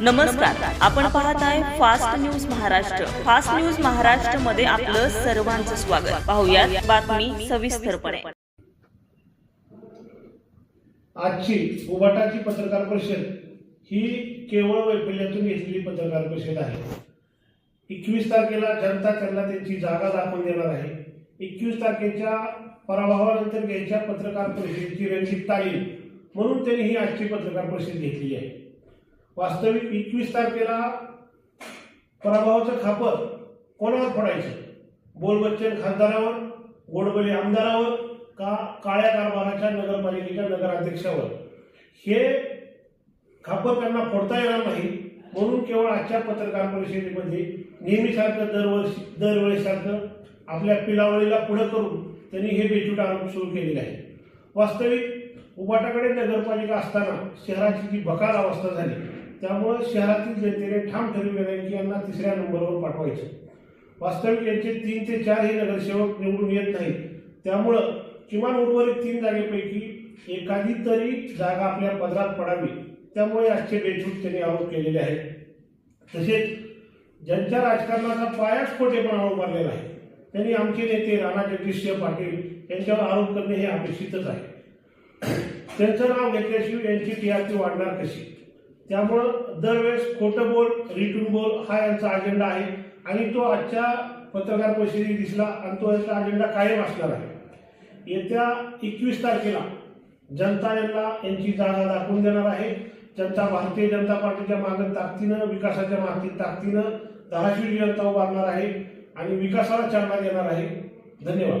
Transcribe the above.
नमस्कार. आपण पाहत आहे Fast News Maharashtra. Fast News महाराष्ट्रमध्ये आपलं सर्वांचं स्वागत. पाहुयात बातमी सविस्तरपणे. आजची उबाटाची पत्रकार परिषद ही केवळ वैफल्यातून घेतलेली पत्रकार परिषद आहे. एकवीस तारखेला जनता त्यांना त्यांची जागा दाखवून देणार आहे. एकवीस तारखेच्या पराभवानंतर घ्यायच्या पत्रकार परिषदेची रणजित तालीम म्हणून त्यांनी ही आजची पत्रकार परिषद घेतलेली आहे. वास्तविक एकवीस तारखेला पराभवाचं खापर कोणावर फोडायचं? बोलबच्चन खासदारावर गोडबोले आमदारावर का काळ्या कारभाराच्या नगरपालिकेच्या नगराध्यक्षावर? हे खापर त्यांना फोडता येणार नाही म्हणून केवळ आजच्या पत्रकार परिषदेमध्ये नेहमीसारखं दरवर्षी दरवेळेसारखं आपल्या पिलावळीला पुढं करून त्यांनी हे बेचूट आरोप सुरू केलेले आहे वास्तविक उबाटाकडे नगरपालिका असताना शहराची जी बकाल अवस्था झाली त्यामुळं शहरातील जनतेने ठाम ठरविले आहे की यांना तिसऱ्या नंबरवर पाठवायचं. वास्तविक यांचे तीन ते चार हे नगरसेवक निवडून येत नाहीत. त्यामुळं किमान उर्वरित तीन जागेपैकी एखादी तरी जागा आपल्या पदरात पडावी. त्यामुळे आजचे बेछूट त्यांनी आरोप केलेले आहेत. तसेच ज्यांच्या राजकारणाचा पायाच खोटेपणा उभारलेला आहे. त्यांनी आमचे नेते राणा जगदीशसिंह पाटील यांच्यावर आरोप करणे हे अपेक्षितच आहे. त्यांचं नाव घेतल्याशिवाय यांची टीआरपी वाढणार कशी? त्यामुळं दरवेळेस खोटं बोल रिटून बोल हा यांचा अजेंडा आहे. आणि तो आजच्या पत्रकार परिषदेत दिसला आणि तो यांचा अजेंडा कायम असणार आहे. येत्या एकवीस तारखेला जनता यांना यांची जागा दाखवून देणार आहे. जनता भारतीय जनता पार्टीच्या मागे ताकदीनं विकासाच्या मागे ताकदीनं धाराशिव जनता उभारणार आहे आणि विकासाला चालना देणार आहे. धन्यवाद.